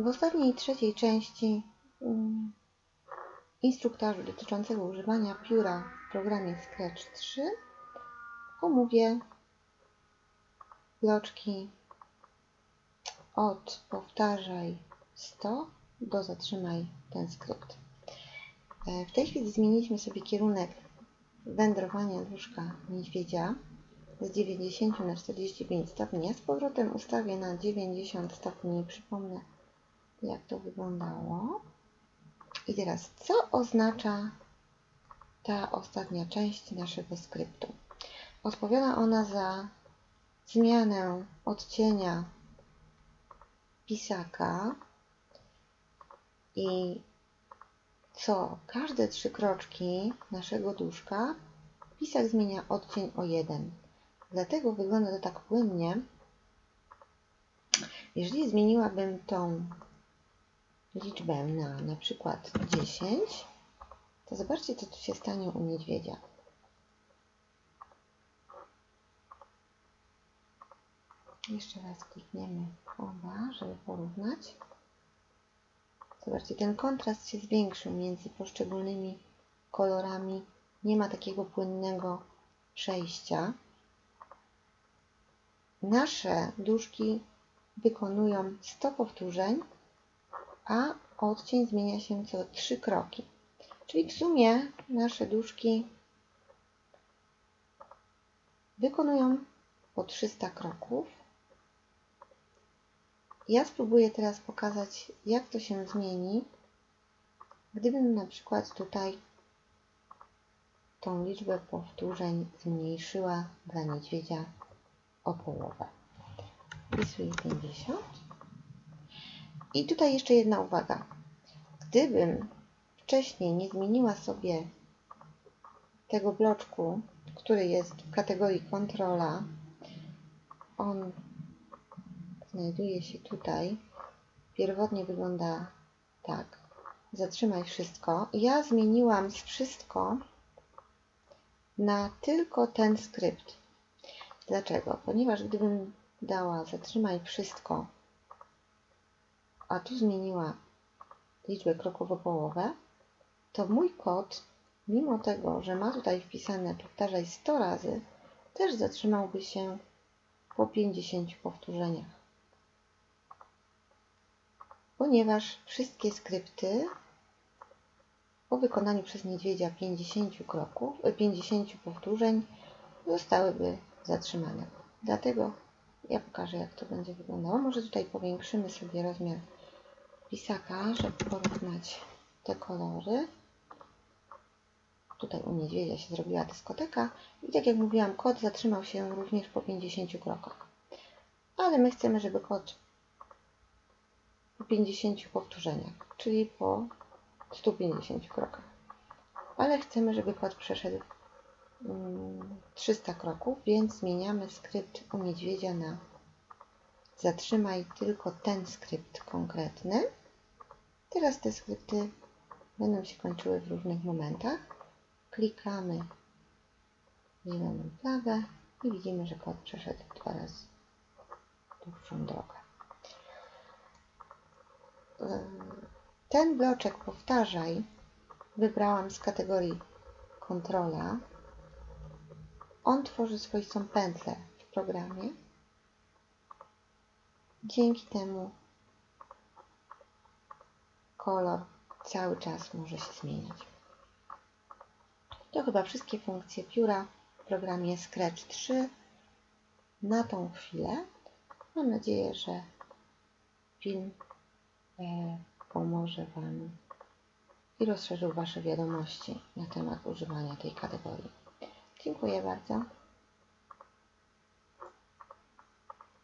W ostatniej, trzeciej części um, instruktażu dotyczącego używania pióra w programie Scratch 3 omówię bloczki od powtarzaj 100 do zatrzymaj ten skrypt. E, w tej chwili zmieniliśmy sobie kierunek wędrowania duszka niedźwiedzia z 90 na 45 stopni. Ja z powrotem ustawię na 90 stopni i przypomnę, jak to wyglądało. I teraz, co oznacza ta ostatnia część naszego skryptu? Odpowiada ona za zmianę odcienia pisaka i co każde trzy kroczki naszego duszka pisak zmienia odcień o jeden. Dlatego wygląda to tak płynnie. Jeżeli zmieniłabym tą liczbę na na przykład 10, to zobaczcie, co tu się stanie u niedźwiedzia. Jeszcze raz klikniemy oba, żeby porównać. Zobaczcie, ten kontrast się zwiększył między poszczególnymi kolorami. Nie ma takiego płynnego przejścia. Nasze duszki wykonują 100 powtórzeń, a odcień zmienia się co 3 kroki. Czyli w sumie nasze duszki wykonują po 300 kroków. Ja spróbuję teraz pokazać, jak to się zmieni, gdybym na przykład tutaj tą liczbę powtórzeń zmniejszyła dla niedźwiedzia o połowę. Wpisuję 50. I tutaj jeszcze jedna uwaga. Gdybym wcześniej nie zmieniła sobie tego bloczku, który jest w kategorii kontrola, on znajduje się tutaj. Pierwotnie wygląda tak. Zatrzymaj wszystko. Ja zmieniłam wszystko na tylko ten skrypt. Dlaczego? Ponieważ gdybym dała zatrzymaj wszystko, a tu zmieniła liczbę kroków o połowę, to mój kod, mimo tego, że ma tutaj wpisane powtarzaj 100 razy, też zatrzymałby się po 50 powtórzeniach. Ponieważ wszystkie skrypty po wykonaniu przez niedźwiedzia 50 kroków, 50 powtórzeń zostałyby zatrzymane. Dlatego ja pokażę, jak to będzie wyglądało. Może tutaj powiększymy sobie rozmiar pisaka, żeby porównać te kolory. Tutaj u niedźwiedzia się zrobiła dyskoteka i tak jak mówiłam, kod zatrzymał się również po 50 krokach. Ale my chcemy, żeby kod po 50 powtórzeniach, czyli po 150 krokach. Ale chcemy, żeby kod przeszedł 300 mm, kroków, więc zmieniamy skrypt u niedźwiedzia na zatrzymaj tylko ten skrypt konkretny. Teraz te skrypty będą się kończyły w różnych momentach. Klikamy zieloną flagę i widzimy, że kod przeszedł dwa razy dłuższą drogę. Ten bloczek powtarzaj wybrałam z kategorii kontrola. On tworzy swoistą pętlę w programie. Dzięki temu kolor cały czas może się zmieniać. To chyba wszystkie funkcje pióra w programie Scratch 3 na tą chwilę. Mam nadzieję, że film e, pomoże Wam i rozszerzył Wasze wiadomości na temat używania tej kategorii. Dziękuję bardzo.